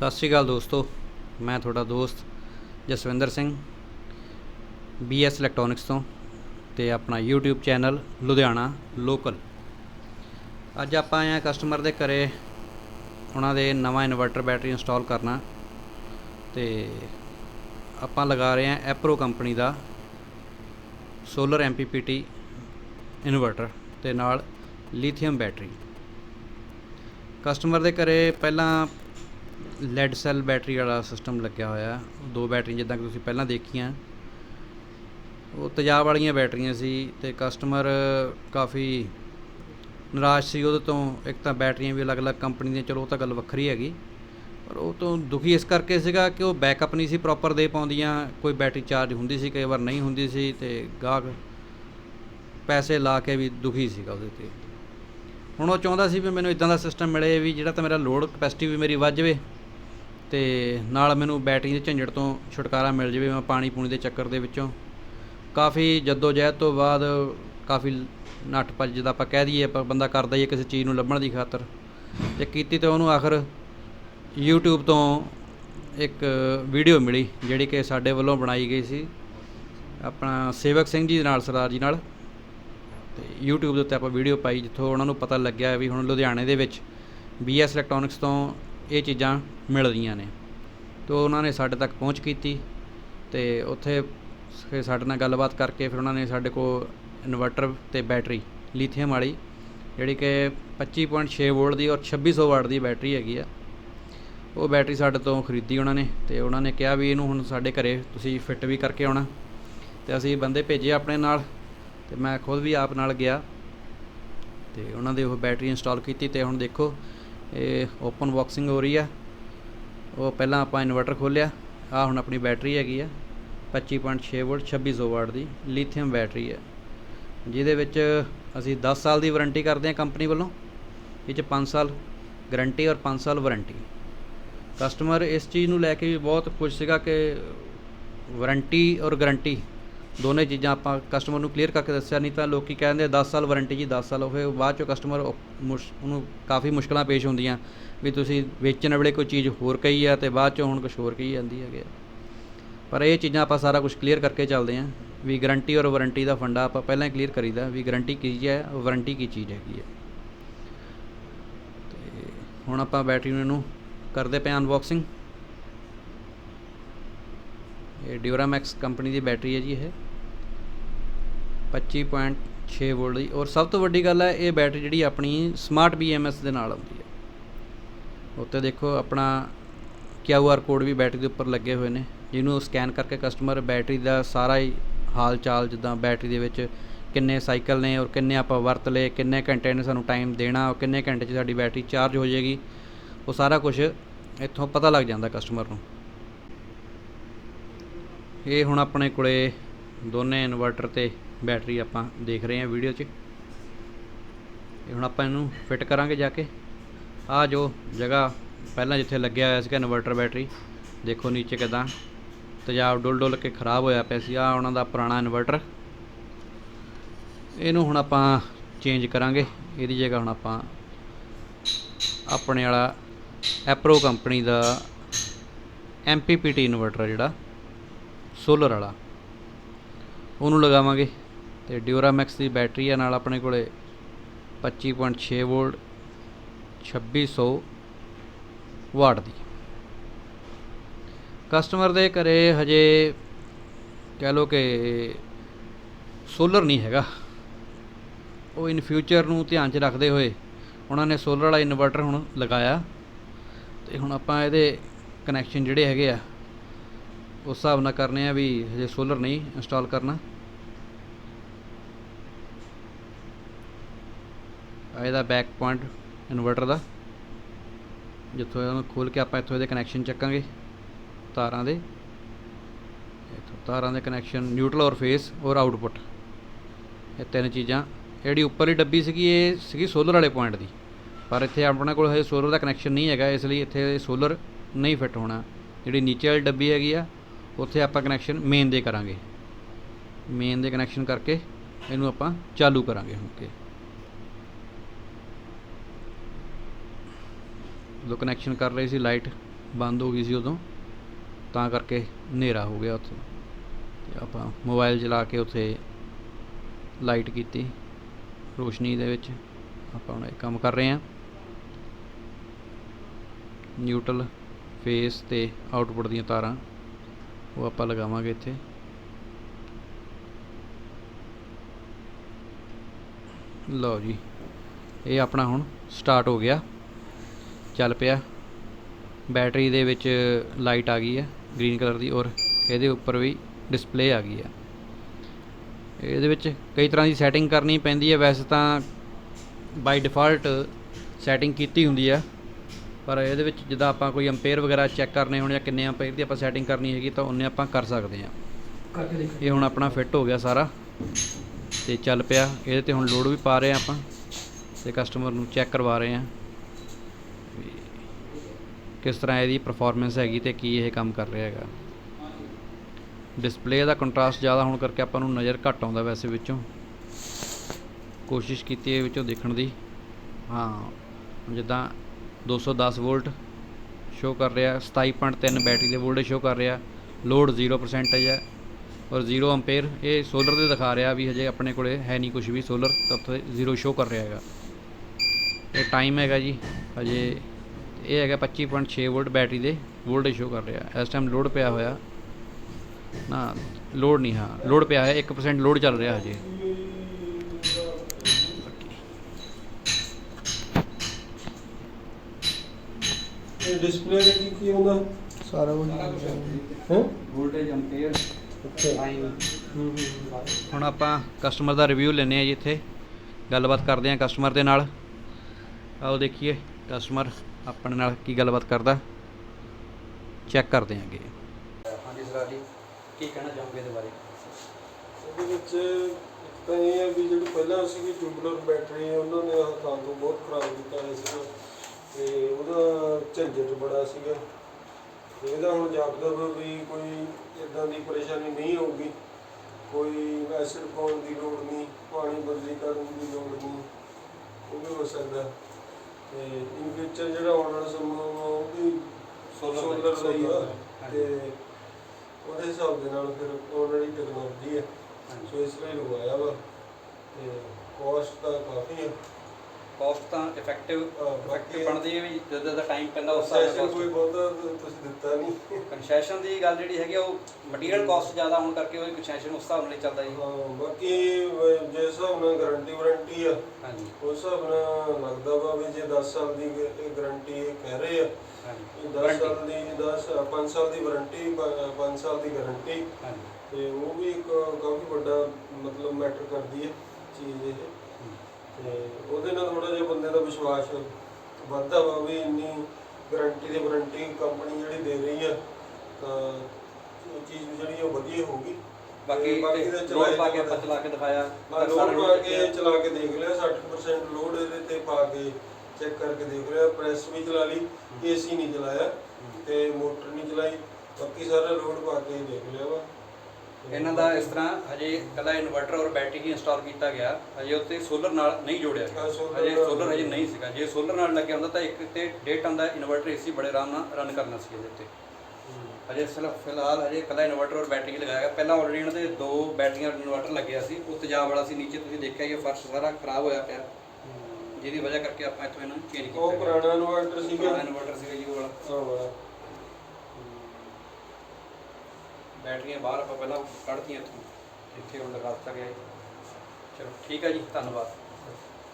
ਸਤਿ ਸ਼੍ਰੀ ਅਕਾਲ ਦੋਸਤੋ, ਮੈਂ ਤੁਹਾਡਾ ਦੋਸਤ ਜਸਵਿੰਦਰ ਸਿੰਘ BS ਇਲੈਕਟ੍ਰੋਨਿਕਸ ਤੋਂ ਤੇ ਆਪਣਾ YouTube ਚੈਨਲ ਲੁਧਿਆਣਾ ਲੋਕਲ ਅੱਜ ਆਪਾਂ ਆਏ ਆ ਕਸਟਮਰ ਦੇ ਘਰੇ, ਉਹਨਾਂ ਦੇ ਨਵਾਂ ਇਨਵਰਟਰ ਬੈਟਰੀ ਇੰਸਟਾਲ ਕਰਨਾ ਤੇ ਆਪਾਂ ਲਗਾ ਰਹੇ ਆ ਐਪਰੋ ਕੰਪਨੀ ਦਾ ਸੋਲਰ MPPT ਇਨਵਰਟਰ ਤੇ ਨਾਲ ਲਿਥੀਅਮ ਬੈਟਰੀ ਕਸਟਮਰ ਦੇ ਘਰੇ ਪਹਿਲਾਂ ਲੈਡ ਸੈੱਲ ਬੈਟਰੀ ਵਾਲਾ ਸਿਸਟਮ ਲੱਗਿਆ ਹੋਇਆ ਦੋ ਬੈਟਰੀਆਂ ਜਿੱਦਾਂ ਕਿ ਤੁਸੀਂ ਪਹਿਲਾਂ ਦੇਖੀਆਂ। ਉਹ ਤੇਜ਼ਾਬ ਵਾਲੀਆਂ ਬੈਟਰੀਆਂ ਸੀ ਤੇ ਕਸਟਮਰ ਕਾਫੀ ਨਿਰਾਸ਼ ਸੀ। ਉਹਦੇ ਤੋਂ ਇੱਕ ਤਾਂ ਬੈਟਰੀਆਂ ਵੀ ਅਲੱਗ-ਅਲੱਗ ਕੰਪਨੀ ਦੀਆਂ, ਚਲੋ ਉਹ ਤਾਂ ਗੱਲ ਵੱਖਰੀ ਹੈਗੀ। ਪਰ ਉਹ ਤੋਂ ਦੁਖੀ ਇਸ ਕਰਕੇ ਸੀਗਾ ਕਿ ਉਹ ਬੈਕਅਪ ਨਹੀਂ ਸੀ ਪ੍ਰੋਪਰ ਦੇ ਪਾਉਂਦੀਆਂ। ਕੋਈ ਬੈਟਰੀ ਚਾਰਜ ਹੁੰਦੀ ਸੀ, ਕਈ ਵਾਰ ਨਹੀਂ ਹੁੰਦੀ ਸੀ ਤੇ ਗਾਹਕ ਪੈਸੇ ਲਾ ਕੇ ਵੀ ਦੁਖੀ ਸੀਗਾ ਉਹਦੇ ਤੇ। ਹੁਣ ਉਹ ਚਾਹੁੰਦਾ ਸੀ ਵੀ ਮੈਨੂੰ ਇਦਾਂ ਦਾ ਸਿਸਟਮ ਮਿਲੇ ਵੀ ਜਿਹੜਾ ਤਾਂ ਮੇਰਾ ਲੋਡ ਕਪੈਸਿਟੀ ਵੀ ਮੇਰੀ ਵੱਧ ਜਾਵੇ। ਤੇ ਨਾਲ ਮੈਨੂੰ ਬੈਟਰੀ ਦੇ ਝੰਜਟ ਤੋਂ ਛੁਟਕਾਰਾ ਮਿਲ ਜਾਵੇ ਮੈਂ ਪਾਣੀ ਪੂਣੀ ਦੇ ਚੱਕਰ ਦੇ ਵਿੱਚੋਂ। ਕਾਫੀ ਜਹਿਦ ਤੋਂ ਬਾਅਦ ਕਾਫੀ ਨੱਠ ਭੱਜ ਜਿੱਦਾਂ ਆਪਾਂ ਕਹਿ ਦਈਏ, ਆਪਾਂ ਬੰਦਾ ਕਰਦਾ ਹੀ ਹੈ ਕਿਸੇ ਚੀਜ਼ ਨੂੰ ਲੱਭਣ ਦੀ ਖਾਤਰ। ਤੇ ਕੀਤੀ ਤੇ ਉਹਨੂੰ ਆਖਰ YouTube ਤੋਂ ਇੱਕ ਵੀਡੀਓ ਮਿਲੀ, ਜਿਹੜੀ ਕਿ ਸਾਡੇ ਵੱਲੋਂ ਬਣਾਈ ਗਈ ਸੀ। ਆਪਣਾ ਸੇਵਕ ਸਿੰਘ ਜੀ ਨਾਲ, ਸਰਦਾਰ ਜੀ ਨਾਲ। ਤੇ YouTube ਦੇ ਉੱਤੇ ਆਪਾਂ ਵੀਡੀਓ ਪਾਈ, ਜਿੱਥੋਂ ਉਹਨਾਂ ਨੂੰ ਪਤਾ ਲੱਗਿਆ ਵੀ ਹੁਣ ਲੁਧਿਆਣੇ ਦੇ ਵਿੱਚ BS ਇਲੈਕਟ੍ਰੋਨਿਕਸ ਤੋਂ ਇਹ ਚੀਜ਼ਾਂ ਮਿਲ ਰਹੀਆਂ ਨੇ। ਤੇ ਉਹਨਾਂ ਨੇ ਸਾਡੇ ਤੱਕ ਪਹੁੰਚ ਕੀਤੀ ਤੇ ਉੱਥੇ ਫਿਰ ਸਾਡੇ ਨਾਲ ਗੱਲਬਾਤ ਕਰਕੇ ਫਿਰ ਉਹਨਾਂ ਨੇ ਸਾਡੇ ਕੋਲ ਇਨਵਰਟਰ ਤੇ ਬੈਟਰੀ, ਲੀਥੀਅਮ ਵਾਲੀ, ਜਿਹੜੀ ਕਿ 25.6 ਵੋਲਟ ਦੀ ਔਰ 2600 ਵਾਟ ਦੀ ਬੈਟਰੀ ਹੈਗੀ ਆ। ਉਹ ਬੈਟਰੀ ਸਾਡੇ ਤੋਂ ਖਰੀਦੀ ਉਹਨਾਂ ਨੇ ਤੇ ਉਹਨਾਂ ਨੇ ਕਿਹਾ ਵੀ ਇਹਨੂੰ ਹੁਣ ਸਾਡੇ ਘਰੇ ਤੁਸੀਂ ਫਿੱਟ ਵੀ ਕਰਕੇ ਆਉਣਾ। ਤੇ ਅਸੀਂ ਬੰਦੇ ਭੇਜੇ ਆਪਣੇ ਨਾਲ ਤੇ ਮੈਂ ਖੁਦ ਵੀ ਆਪ ਨਾਲ ਗਿਆ ਤੇ ਉਹਨਾਂ ਦੇ ਉਹ ਬੈਟਰੀ ਇੰਸਟਾਲ ਕੀਤੀ ਤੇ ਹੁਣ ਦੇਖੋ ਇਹ ਓਪਨ ਬਾਕਸਿੰਗ ਹੋ ਰਹੀ ਆ। ਉਹ ਪਹਿਲਾਂ ਆਪਾਂ ਇਨਵਰਟਰ ਖੋਲਿਆ ਆ ਹੁਣ ਆਪਣੀ ਬੈਟਰੀ ਹੈਗੀ ਆ। 25.6 ਵੋਲਟ 2600 ਵਾਟ ਦੀ ਲਿਥੀਅਮ ਬੈਟਰੀ ਹੈ ਜਿਹਦੇ ਵਿੱਚ ਅਸੀਂ 10 ਸਾਲ ਦੀ ਵਾਰੰਟੀ ਕਰਦੇ ਹਾਂ ਕੰਪਨੀ ਵੱਲੋਂ। ਇਹ 'ਚ 5 ਸਾਲ ਗਾਰੰਟੀ ਔਰ 5 ਸਾਲ ਵਾਰੰਟੀ ਕਸਟਮਰ ਇਸ ਚੀਜ਼ ਨੂੰ ਲੈ ਕੇ ਵੀ ਬਹੁਤ ਖੁਸ਼ ਸੀਗਾ ਕਿ ਵਾਰੰਟੀ ਔਰ ਗਾਰੰਟੀ ਦੋਨੇ ਚੀਜ਼ਾਂ ਆਪਾਂ ਕਸਟਮਰ ਨੂੰ ਕਲੀਅਰ ਕਰਕੇ ਦੱਸਿਆ, ਨਹੀਂ ਤਾਂ ਲੋਕੀ ਕਹਿੰਦੇ 10 ਸਾਲ ਵਾਰੰਟੀ ਜੀ 10 ਸਾਲ ਉਹ ਬਾਅਦ ਚੋਂ ਕਸਟਮਰ ਉਹਨੂੰ ਕਾਫੀ ਮੁਸ਼ਕਲਾਂ ਪੇਸ਼ ਹੁੰਦੀਆਂ ਵੀ ਤੁਸੀਂ ਵੇਚਣ ਵੇਲੇ ਕੋਈ ਚੀਜ਼ ਹੋਰ ਕਹੀ ਆ ਤੇ ਬਾਅਦ ਚੋਂ ਹੁਣ ਕੁਝ ਹੋਰ ਕਹੀ ਜਾਂਦੀ ਹੈਗੇ ਪਰ ਇਹ ਚੀਜ਼ਾਂ ਆਪਾਂ ਸਾਰਾ ਕੁਝ ਕਲੀਅਰ ਕਰਕੇ ਚੱਲਦੇ ਆਂ ਵੀ ਗਾਰੰਟੀ ਔਰ ਵਾਰੰਟੀ ਦਾ ਫੰਡਾ ਆਪਾਂ ਪਹਿਲਾਂ ਹੀ ਕਲੀਅਰ ਕਰੀਦਾ ਵੀ ਗਾਰੰਟੀ ਕੀ ਚੀਜ਼ ਹੈ ਵਾਰੰਟੀ ਕੀ ਚੀਜ਼ ਹੈਗੀ ਹੈ ਤੇ ਹੁਣ ਆਪਾਂ ਬੈਟਰੀ ਨੂੰ ਕਰਦੇ ਪਏ ਅਨਬਾਕਸਿੰਗ ਇਹ ਡਿਊਰਾਮੈਕਸ ਕੰਪਨੀ ਦੀ ਬੈਟਰੀ ਹੈ ਜੀ ਇਹ। 25.6 ਵੋਲਟ ਦੀ। ਔਰ ਸਭ ਤੋਂ ਵੱਡੀ ਗੱਲ ਹੈ, ਇਹ ਬੈਟਰੀ ਜਿਹੜੀ ਆਪਣੀ ਸਮਾਰਟ BMS ਦੇ ਨਾਲ ਆਉਂਦੀ ਹੈ। ਉੱਤੇ ਦੇਖੋ ਆਪਣਾ QR ਕੋਡ ਵੀ ਬੈਟਰੀ ਦੇ ਉੱਪਰ ਲੱਗੇ ਹੋਏ ਨੇ, ਜਿਹਨੂੰ ਸਕੈਨ ਕਰਕੇ ਕਸਟਮਰ ਬੈਟਰੀ ਦਾ ਸਾਰਾ ਹੀ ਹਾਲ ਚਾਲ ਜਿੱਦਾਂ ਬੈਟਰੀ ਦੇ ਵਿੱਚ ਕਿੰਨੇ ਸਾਈਕਲ ਨੇ ਔਰ ਕਿੰਨੇ ਆਪਾਂ ਵਰਤ ਲਏ, ਕਿੰਨੇ ਘੰਟੇ ਨੇ ਸਾਨੂੰ ਟਾਈਮ ਦੇਣਾ, ਔਰ ਕਿੰਨੇ ਘੰਟੇ 'ਚ ਸਾਡੀ ਬੈਟਰੀ ਚਾਰਜ ਹੋ ਜਾਏਗੀ ਉਹ ਸਾਰਾ ਕੁਝ ਇੱਥੋਂ ਪਤਾ ਲੱਗ ਜਾਂਦਾ ਕਸਟਮਰ ਨੂੰ। ਇਹ ਹੁਣ ਆਪਣੇ ਕੋਲੇ ਦੋਨੇ ਇਨਵਰਟਰ ਤੇ ਬੈਟਰੀ ਆਪਾਂ ਦੇਖ ਰਹੇ ਹਾਂ ਵੀਡੀਓ 'ਚ। ਇਹ ਹੁਣ ਆਪਾਂ ਇਹਨੂੰ ਫਿੱਟ ਕਰਾਂਗੇ ਜਾ ਕੇ। ਆ ਜੋ ਜਗ੍ਹਾ ਪਹਿਲਾਂ ਜਿੱਥੇ ਲੱਗਿਆ ਹੋਇਆ ਸੀਗਾ ਇਨਵਰਟਰ ਬੈਟਰੀ, ਦੇਖੋ ਨੀਚੇ ਕਿਦਾਂ। ਤੇਜ਼ਾਬ ਡੁੱਲ ਡੁੱਲ ਕੇ ਖਰਾਬ ਹੋਇਆ ਪਿਆ ਸੀ, ਆ ਉਹਨਾਂ ਦਾ ਪੁਰਾਣਾ ਇਨਵਰਟਰ। ਇਹਨੂੰ ਹੁਣ ਆਪਾਂ ਚੇਂਜ ਕਰਾਂਗੇ। ਇਹਦੀ ਜਗ੍ਹਾ ਹੁਣ ਆਪਾਂ ਆਪਣੇ ਵਾਲਾ ਐਪਰੋ ਕੰਪਨੀ ਦਾ MPPT ਇਨਵਰਟਰ ਜਿਹੜਾ। ਸੋਲਰ ਵਾਲਾ। ਉਹਨੂੰ ਲਗਾਵਾਂਗੇ ਤੇ ਡਿਊਰਾਮੈਕਸ ਦੀ ਬੈਟਰੀ ਆ ਨਾਲ ਆਪਣੇ ਕੋਲੇ 25.6 ਵੋਲਟ 2600 ਵਾਟ ਦੀ। ਕਸਟਮਰ ਦੇ ਘਰੇ ਹਜੇ ਕਹਿ ਲੋ ਕਿ ਸੋਲਰ ਨਹੀਂ ਹੈਗਾ। ਉਹ ਇਨ ਫਿਊਚਰ ਨੂੰ ਧਿਆਨ 'ਚ ਰੱਖਦੇ ਹੋਏ ਉਹਨਾਂ ਨੇ ਸੋਲਰ ਵਾਲਾ ਇਨਵਰਟਰ ਹੁਣ ਲਗਾਇਆ ਤੇ ਹੁਣ ਆਪਾਂ ਇਹਦੇ ਕਨੈਕਸ਼ਨ ਜਿਹੜੇ ਹੈਗੇ ਆ ਉਸ ਹਿਸਾਬ ਨਾਲ ਕਰਨੇ ਆ ਵੀ ਹਜੇ ਸੋਲਰ ਨਹੀਂ ਇੰਸਟਾਲ ਕਰਨਾ। ਆ ਇਹਦਾ ਬੈਕ ਪੁਆਇੰਟ ਇਨਵਰਟਰ ਦਾ, ਜਿੱਥੋਂ ਇਹਨੂੰ ਖੋਲ ਕੇ ਆਪਾਂ ਇੱਥੋਂ ਇਹਦੇ ਕਨੈਕਸ਼ਨ ਚੱਕਾਂਗੇ ਤਾਰਾਂ ਦੇ। ਇੱਥੋਂ ਤਾਰਾਂ ਦੇ ਕਨੈਕਸ਼ਨ ਨਿਊਟਰਲ ਔਰ ਫੇਸ ਔਰ ਆਊਟਪੁੱਟ ਇਹ ਤਿੰਨ ਚੀਜ਼ਾਂ ਜਿਹੜੀ ਉੱਪਰਲੀ ਡੱਬੀ ਸੀਗੀ, ਇਹ ਸੀਗੀ ਸੋਲਰ ਵਾਲੇ ਪੁਆਇੰਟ ਦੀ। ਪਰ ਇੱਥੇ ਆਪਣੇ ਕੋਲ ਹਜੇ ਸੋਲਰ ਦਾ ਕਨੈਕਸ਼ਨ ਨਹੀਂ ਹੈਗਾ, ਇਸ ਲਈ ਇੱਥੇ ਸੋਲਰ ਨਹੀਂ ਫਿੱਟ ਹੋਣਾ। ਜਿਹੜੀ ਨੀਚੇ ਵਾਲੀ ਡੱਬੀ ਹੈਗੀ ਆ ਉੱਥੇ ਆਪਾਂ ਕਨੈਕਸ਼ਨ ਮੇਨ ਦੇ ਕਰਾਂਗੇ। ਮੇਨ ਦੇ ਕਨੈਕਸ਼ਨ ਕਰਕੇ ਇਹਨੂੰ ਆਪਾਂ ਚਾਲੂ ਕਰਾਂਗੇ ਹੁਣ ਕੇ। ਜਦੋਂ ਕਨੈਕਸ਼ਨ ਕਰ ਰਹੇ ਸੀ ਲਾਈਟ ਬੰਦ ਹੋ ਗਈ ਸੀ ਉਦੋਂ, ਤਾਂ ਕਰਕੇ ਹਨੇਰਾ ਹੋ ਗਿਆ ਉੱਥੇ। ਤੇ ਆਪਾਂ ਮੋਬਾਈਲ ਚਲਾ ਕੇ ਉੱਥੇ ਲਾਈਟ ਕੀਤੀ, ਰੋਸ਼ਨੀ ਦੇ ਵਿੱਚ। ਆਪਾਂ ਹੁਣ ਇਹ ਕੰਮ ਕਰ ਰਹੇ ਹਾਂ। ਨਿਊਟਰਲ ਫੇਸ ਤੇ ਆਊਟਪੁੱਟ ਦੀਆਂ ਤਾਰਾਂ। ਉਹ ਆਪਾਂ ਲਗਾਵਾਂਗੇ ਇੱਥੇ। ਲਓ ਜੀ, ਇਹ ਆਪਣਾ ਹੁਣ ਸਟਾਰਟ ਹੋ ਗਿਆ। ਚੱਲ ਪਿਆ। ਬੈਟਰੀ ਦੇ ਵਿੱਚ ਲਾਈਟ ਆ ਗਈ ਹੈ ਗ੍ਰੀਨ ਕਲਰ ਦੀ, ਔਰ ਇਹਦੇ ਉੱਪਰ ਵੀ ਡਿਸਪਲੇ ਆ ਗਈ ਹੈ। ਇਹਦੇ ਵਿੱਚ ਕਈ ਤਰ੍ਹਾਂ ਦੀ ਸੈਟਿੰਗ ਕਰਨੀ ਪੈਂਦੀ ਹੈ। ਵੈਸੇ ਤਾਂ ਬਾਈ ਡਿਫਾਲਟ ਸੈਟਿੰਗ ਕੀਤੀ ਹੁੰਦੀ ਹੈ। ਪਰ ਇਹਦੇ ਵਿੱਚ ਜਿੱਦਾਂ ਆਪਾਂ ਕੋਈ ਐਂਪੀਅਰ ਵਗੈਰਾ ਚੈੱਕ ਕਰਨੇ ਹੋਣ ਜਾਂ ਕਿੰਨੇ ਐਂਪੀਅਰ ਦੀ ਆਪਾਂ ਸੈਟਿੰਗ ਕਰਨੀ ਹੈਗੀ ਤਾਂ ਉਹਨੇ ਆਪਾਂ ਕਰ ਸਕਦੇ ਕਰਕੇ ਦੇਖ। ਇਹ ਹੁਣ ਆਪਣਾ ਫਿੱਟ ਹੋ ਗਿਆ ਸਾਰਾ ਤੇ ਚੱਲ ਪਿਆ। ਇਹਦੇ ਤੇ ਹੁਣ ਲੋਡ ਵੀ ਪਾ ਰਹੇ ਹਾਂ ਆਪਾਂ ਤੇ ਕਸਟਮਰ ਨੂੰ ਚੈੱਕ ਕਰਵਾ ਰਹੇ ਵੀ ਕਿਸ ਤਰ੍ਹਾਂ ਇਹਦੀ ਪਰਫਾਰਮੈਂਸ ਹੈਗੀ ਤੇ ਕੀ ਇਹ ਕੰਮ ਕਰ ਰਿਹਾ ਹੈਗਾ। ਡਿਸਪਲੇ ਦਾ ਕੰਟਰਾਸਟ ਜ਼ਿਆਦਾ ਹੋਣ ਕਰਕੇ ਆਪਾਂ ਨੂੰ ਨਜ਼ਰ ਘੱਟ ਆਉਂਦਾ ਵੈਸੇ ਵਿੱਚੋਂ। ਕੋਸ਼ਿਸ਼ ਕੀਤੀ ਹੈ ਵਿੱਚੋਂ ਦੇਖਣ ਦੀ। ਹਾਂ ਜਿੱਦਾਂ 210 ਵੋਲਟ ਸ਼ੋ ਕਰ ਰਿਹਾ 27.3 ਬੈਟਰੀ ਦੇ ਵੋਲਟੇਜ ਸ਼ੋ ਕਰ ਰਿਹਾ ਲੋਡ 0% ਹੈ ਔਰ 0 ਐਂਪੀਅਰ ਇਹ ਸੋਲਰ ਤੇ ਦਿਖਾ ਰਿਹਾ ਵੀ ਹਜੇ ਆਪਣੇ ਕੋਲੇ ਹੈ ਨਹੀਂ ਕੁਝ ਵੀ ਸੋਲਰ ਤਾਂ ਉੱਥੇ 0 ਸ਼ੋ ਕਰ ਰਿਹਾ ਹੈਗਾ। ਇਹ ਟਾਈਮ ਹੈਗਾ ਜੀ, ਹਜੇ ਇਹ ਹੈਗਾ 25.6 ਵੋਲਟ ਬੈਟਰੀ ਦੇ ਵੋਲਟੇਜ ਸ਼ੋ ਕਰ ਰਿਹਾ। ਇਸ ਟਾਈਮ ਲੋਡ ਪਿਆ ਹੋਇਆ। ਨਾ ਲੋਡ ਨਹੀਂ, ਹਾਂ ਲੋਡ ਪਿਆ ਹੈ 1% ਲੋਡ ਚੱਲ ਰਿਹਾ ਹਜੇ। ਡਿਸਪਲੇ ਦਾ ਕੀ ਕੀ ਹੁੰਦਾ ਸਾਰਾ ਕੁਝ ਹੈ? ਵੋਲਟੇਜ ਐਂਪੀਅਰ ਅੱਛਾ। ਟਾਈਮ ਹੂੰ ਹੁਣ ਆਪਾਂ ਕਸਟਮਰ ਦਾ ਰਿਵਿਊ ਲੈਨੇ ਆ ਜੀ ਇੱਥੇ। ਗੱਲਬਾਤ ਕਰਦੇ ਆ ਕਸਟਮਰ ਦੇ ਨਾਲ। ਆਓ ਦੇਖੀਏ ਕਸਟਮਰ ਆਪਣੇ ਨਾਲ ਕੀ ਗੱਲਬਾਤ ਕਰਦਾ। ਚੈੱਕ ਕਰਦੇ ਆਂਗੇ ਹਾਂਜੀ ਸਰ ਜੀ ਕੀ ਕਹਿਣਾ ਚਾਹੋਗੇ ਇਹਦੇ ਬਾਰੇ? ਉਹਦੇ ਵਿੱਚ ਇੱਕ ਤਾਂ ਇਹ ਹੈ ਵੀ ਜਿਹੜੀ ਪਹਿਲਾਂ ਸੀਗੀ ਟਿਊਬਲਰ ਬੈਟਰੀ ਉਹਨਾਂ ਨੇ ਹੱਥਾਂ ਤੋਂ ਬਹੁਤ ਖਰਾਬ ਕੀਤਾ ਹੋਇਆ ਸੀਗਾ। ਤੇ ਉਹਦਾ ਝੰਜਟ ਬੜਾ ਸੀਗਾ। ਇਹਦਾ ਹੁਣ ਜਾਪਦਾ ਵਾ ਵੀ ਕੋਈ ਇਦਾਂ ਦੀ ਪਰੇਸ਼ਾਨੀ ਨਹੀਂ ਹੋਊਗੀ। ਕੋਈ ਐਸਿਡ ਪਾਉਣ ਦੀ ਲੋੜ ਨਹੀਂ ਪਾਣੀ ਬਦਲੀ ਕਰਨ ਦੀ ਲੋੜ ਨਹੀਂ ਉਹ ਵੀ ਹੋ ਸਕਦਾ। ਤੇ ਇਨ ਫਿਊਚਰ ਜਿਹੜਾ ਆਉਣ ਵਾਲਾ ਸਮਾਂ ਉਹ ਵੀ ਸੋਲਰ ਦਾ- ਹੀ ਆ। ਤੇ ਉਹਦੇ ਹਿਸਾਬ ਦੇ ਨਾਲ ਫਿਰ ਵਾਲੀ ਟੈਕਨੋਲੋਜੀ ਹੈ ਸੋ ਇਸ ਲਈ ਲਗਵਾਇਆ ਵਾ। ਤੇ ਕੋਸਟ ਤਾਂ ਕਾਫੀ ਹੈ ਕਾਸਟ ਤਾਂ ਇਫੈਕਟਿਵ ਬਾਕੀ- ਬਣਦੀ ਹੈ ਵੀ ਜਦੋਂ ਦਾ ਟਾਈਮ ਪੈਂਦਾ ਸੈਸ਼ਨ ਕੋਈ ਬਹੁਤਾ ਤੁਸੀਂ ਦਿੱਤਾ ਨਹੀਂ। ਕਨਸੈਸ਼ਨ ਦੀ ਗੱਲ ਜਿਹੜੀ ਹੈਗੀ ਆ ਉਹ ਮਟੀਰੀਅਲ ਕਾਸਟ ਜ਼ਿਆਦਾ ਹੋਣ ਕਰਕੇ ਉਹ ਕਨਸੈਸ਼ਨ ਉਸ ਹਿਸਾਬ ਨਾਲ ਹੀ ਚੱਲਦਾ ਜੀ। ਹਾਂ ਬਾਕੀ ਜਿਸ ਹਿਸਾਬ ਨਾਲ ਗਾਰੰਟੀ ਵਾਰੰਟੀ ਆ ਹਾਂਜੀ। ਉਸ ਹਿਸਾਬ ਨਾਲ ਲੱਗਦਾ ਵਾ ਵੀ ਜੇ 10 ਸਾਲ ਦੀ ਗਾਰੰਟੀ ਕਹਿ ਰਹੇ ਆ ਹਾਂਜੀ। ਇਹ 10 ਸਾਲ ਦੀ 10 5 ਸਾਲ ਦੀ ਵਾਰੰਟੀ 5 ਸਾਲ ਦੀ ਗਾਰੰਟੀ ਹਾਂਜੀ। ਤੇ ਉਹ ਵੀ ਇੱਕ ਕਾਫੀ ਵੱਡਾ ਮਤਲਬ ਮੈਟਰ ਕਰਦੀ ਹੈ ਚੀਜ਼ ਇਹ। ਤੇ ਉਹਦੇ ਨਾਲ ਥੋੜਾ ਜਿਹਾ ਬੰਦੇ ਦਾ ਵਿਸ਼ਵਾਸ ਵੱਧਦਾ ਵਾ ਵੀ ਇੰਨੀ ਗਾਰੰਟੀ ਤੇ ਵਾਰੰਟੀ ਕੰਪਨੀ ਜਿਹੜੀ ਦੇ ਰਹੀ ਆ ਤਾਂ ਉਹ ਚੀਜ਼ ਜਿਹੜੀ ਉਹ ਵਧੀਆ ਹੋਊਗੀ। ਬਾਕੀ ਬਾਕੀ ਦਾ ਚਲਾਏ ਪਾ ਕੇ ਆਪਾਂ ਚਲਾ ਕੇ ਦਿਖਾਇਆ ਮੈਂ ਲੋਡ ਪਾ ਕੇ ਚਲਾ ਕੇ ਦੇਖ ਲਿਆ 60% ਲੋਡ ਇਹਦੇ ਤੇ ਪਾ ਕੇ ਚੈੱਕ ਕਰਕੇ ਦੇਖ ਲਿਆ ਪ੍ਰੈਸ ਵੀ ਚਲਾ ਲਈ ਏਸੀ ਨਹੀਂ ਚਲਾਇਆ ਤੇ ਮੋਟਰ ਨਹੀਂ ਚਲਾਈ ਬਾਕੀ ਸਾਰਾ ਲੋਡ ਪਾ ਕੇ ਦੇਖ ਲਿਆ ਵਾ। ਇਹਨਾਂ ਦਾ ਇਸ ਤਰ੍ਹਾਂ ਹਜੇ ਕੱਲਾ ਇਨਵਰਟਰ ਔਰ ਬੈਟਰੀ ਹੀ ਇੰਸਟਾਲ ਕੀਤਾ ਗਿਆ। ਹਜੇ ਉੱਤੇ ਸੋਲਰ ਨਾਲ ਨਹੀਂ ਜੋੜਿਆ ਗਿਆ। ਹਜੇ ਸੋਲਰ ਹਜੇ ਨਹੀਂ ਸੀਗਾ। ਜੇ ਸੋਲਰ ਨਾਲ ਲੱਗਿਆ ਹੁੰਦਾ ਤਾਂ ਇੱਕ ਤੇ ਡੇਢ ਟਨ ਦਾ ਇਨਵਰਟਰ ਏਸੀ ਬੜੇ ਆਰਾਮ ਨਾਲ ਰਨ ਕਰਨਾ ਸੀ ਇਹਦੇ ਉੱਤੇ। ਹਜੇ ਫਿਲ- ਫਿਲਹਾਲ ਹਜੇ ਕੱਲਾ ਇਨਵਰਟਰ ਔਰ ਬੈਟਰੀ ਹੀ ਲਗਾਇਆ ਗਿਆ। ਪਹਿਲਾਂ ਆਲਰੇਡੀ ਇਹਨਾਂ ਦੇ ਦੋ ਬੈਟਰੀਆਂ ਇਨਵਰਟਰ ਲੱਗਿਆ ਸੀ। ਉਹ ਤੇਜ਼ਾਬ ਵਾਲਾ ਸੀ। ਨੀਚੇ ਤੁਸੀਂ ਦੇਖਿਆ ਹੀ ਹੈ, ਫਰਸ਼ ਸਾਰਾ ਖਰਾਬ ਹੋਇਆ ਪਿਆ। ਜਿਹਦੀ ਵਜ੍ਹਾ ਕਰਕੇ ਆਪਾਂ ਇੱਥੋਂ ਇਹਨੂੰ ਚੇਂਜ ਕੀਤਾ ਉਹ। ਪੁਰਾਣਾ ਇਨਵਰਟਰ ਸੀਗਾ। ਪੁਰਾਣਾ ਇਨਵਰਟਰ ਸੀਗਾ ਜੀ ਉਹ ਵਾਲਾ। ਬੈਟਰੀਆਂ ਬਾਹਰ ਆਪਾਂ ਪਹਿਲਾਂ ਕੱਢਤੀਆਂ ਇੱਥੋਂ ਇੱਥੇ ਹੁਣ ਲਗਾ ਦਿੱਤਾ ਗਿਆ ਹੈ। ਚਲੋ ਠੀਕ ਹੈ ਜੀ, ਧੰਨਵਾਦ